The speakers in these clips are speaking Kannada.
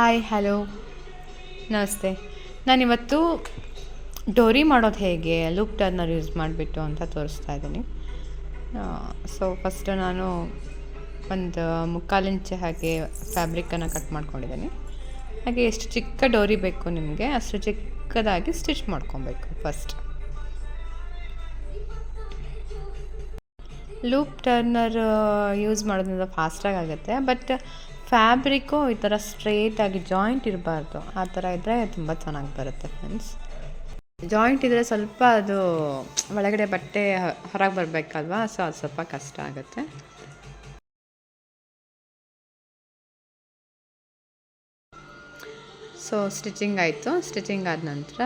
ಹಾಯ್ ಹಲೋ ನಮಸ್ತೆ. ನಾನಿವತ್ತು ಡೋರಿ ಮಾಡೋದು ಹೇಗೆ? ಲೂಪ್ ಟರ್ನರ್ ಯೂಸ್ ಮಾಡಿಬಿಟ್ಟು ಅಂತ ತೋರಿಸ್ತಾ ಇದ್ದೀನಿ. ಸೊ ಫಸ್ಟು ನಾನು ಒಂದು ಮುಕ್ಕಾಲು ಇಂಚು ಹಾಗೆ ಫ್ಯಾಬ್ರಿಕ್ಕನ್ನು ಕಟ್ ಮಾಡ್ಕೊಂಡಿದ್ದೀನಿ. ಹಾಗೆ ಎಷ್ಟು ಚಿಕ್ಕ ಡೋರಿ ಬೇಕು ನಿಮಗೆ, ಅಷ್ಟು ಚಿಕ್ಕದಾಗಿ ಸ್ಟಿಚ್ ಮಾಡ್ಕೊಬೇಕು ಫಸ್ಟ್ ಲೂಪ್ ಟರ್ನರ್ ಯೂಸ್ ಮಾಡೋದ್ರಿಂದ ಫಾಸ್ಟಾಗಿ ಆಗುತ್ತೆ ಬಟ್ ಫ್ಯಾಬ್ರಿಕ್ಕು ಈ ಥರ ಸ್ಟ್ರೇಟಾಗಿ ಜಾಯಿಂಟ್ ಇರಬಾರ್ದು. ಆ ಥರ ಇದ್ದರೆ ತುಂಬ ಚೆನ್ನಾಗಿ ಬರುತ್ತೆ ಫ್ರೆಂಡ್ಸ್ ಜಾಯಿಂಟ್ ಇದ್ದರೆ ಸ್ವಲ್ಪ ಅದು ಒಳಗಡೆ ಬಟ್ಟೆ ಹೊರಗೆ ಬರಬೇಕಲ್ವಾ? ಸೊ ಅದು ಸ್ವಲ್ಪ ಕಷ್ಟ ಆಗುತ್ತೆ. ಸೊ ಸ್ಟಿಚಿಂಗ್ ಆಯಿತು. ಸ್ಟಿಚಿಂಗ್ ಆದ ನಂತರ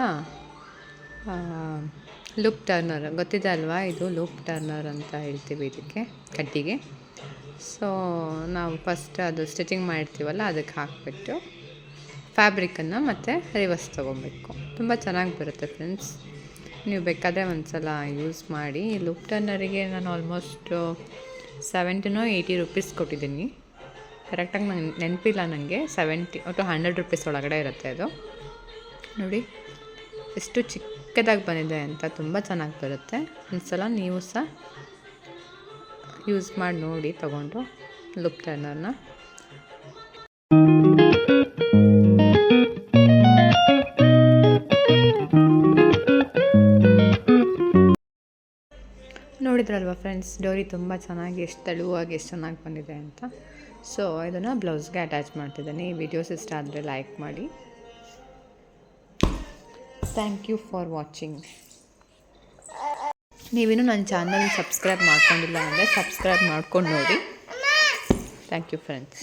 ಲೂಪ್ ಟರ್ನರ್ ಗೊತ್ತಿದೆ ಅಲ್ವಾ ಇದು ಲೂಪ್ ಟರ್ನರ್ ಅಂತ ಹೇಳ್ತೀವಿ ಇದಕ್ಕೆ ಕಟ್ಟಿಗೆ ಸೊ ನಾವು ಫಸ್ಟ್ ಅದು ಸ್ಟಿಚಿಂಗ್ ಮಾಡಿರ್ತೀವಲ್ಲ ಅದಕ್ಕೆ ಹಾಕಿಬಿಟ್ಟು ಫ್ಯಾಬ್ರಿಕನ್ನು ಮತ್ತು ರಿವರ್ಸ್ ತೊಗೊಬೇಕು. ತುಂಬ ಚೆನ್ನಾಗಿ ಬರುತ್ತೆ ಫ್ರೆಂಡ್ಸ್ ನೀವು ಬೇಕಾದರೆ ಒಂದು ಸಲ ಯೂಸ್ ಮಾಡಿ ಲೂಪ್ ಟರ್ನರಿಗೆ ನಾನು ಆಲ್ಮೋಸ್ಟು ಸೆವೆಂಟಿನೋ ಏಯ್ಟಿ ರುಪೀಸ್ ಕೊಟ್ಟಿದ್ದೀನಿ. ಕರೆಕ್ಟಾಗಿ ನಂಗೆ ನೆನಪಿಲ್ಲ ನನಗೆ ಸೆವೆಂಟಿ ಒಟ್ಟು ಹಂಡ್ರೆಡ್ ರುಪೀಸ್ ಒಳಗಡೆ ಇರುತ್ತೆ ಅದು. ನೋಡಿ, ಎಷ್ಟು ಚಿಕ್ಕದಾಗಿ ಬಂದಿದೆ ಅಂತ ತುಂಬ ಚೆನ್ನಾಗಿ ಬರುತ್ತೆ. ಒಂದ್ಸಲ ನೀವು ಸಹ ಯೂಸ್ ಮಾಡಿ ನೋಡಿ, ತಗೊಂಡು ಲುಕ್ ಟರ್ನರ್ನ ನೋಡಿದ್ರಲ್ವ ಫ್ರೆಂಡ್ಸ್ ಡೋರಿ ತುಂಬ ಚೆನ್ನಾಗಿ, ಎಷ್ಟು ತೆಳುವಾಗಿ, ಎಷ್ಟು ಚೆನ್ನಾಗಿ ಬಂದಿದೆ ಅಂತ. ಸೊ ಇದನ್ನು ಬ್ಲೌಸ್ಗೆ ಅಟ್ಯಾಚ್ ಮಾಡ್ತಿದ್ದೀನಿ. ಈ ವಿಡಿಯೋಸ್ ಇಷ್ಟ ಆದರೆ ಲೈಕ್ ಮಾಡಿ. ಥ್ಯಾಂಕ್ ಯು ಫಾರ್ ವಾಚಿಂಗ್ ನೀವೇನು ನನ್ನ ಚಾನಲ್ ಸಬ್ಸ್ಕ್ರೈಬ್ ಮಾಡ್ಕೊಂಡಿಲ್ಲ ಅಂದರೆ ಸಬ್ಸ್ಕ್ರೈಬ್ ಮಾಡ್ಕೊಂಡು ನೋಡಿ. Thank you friends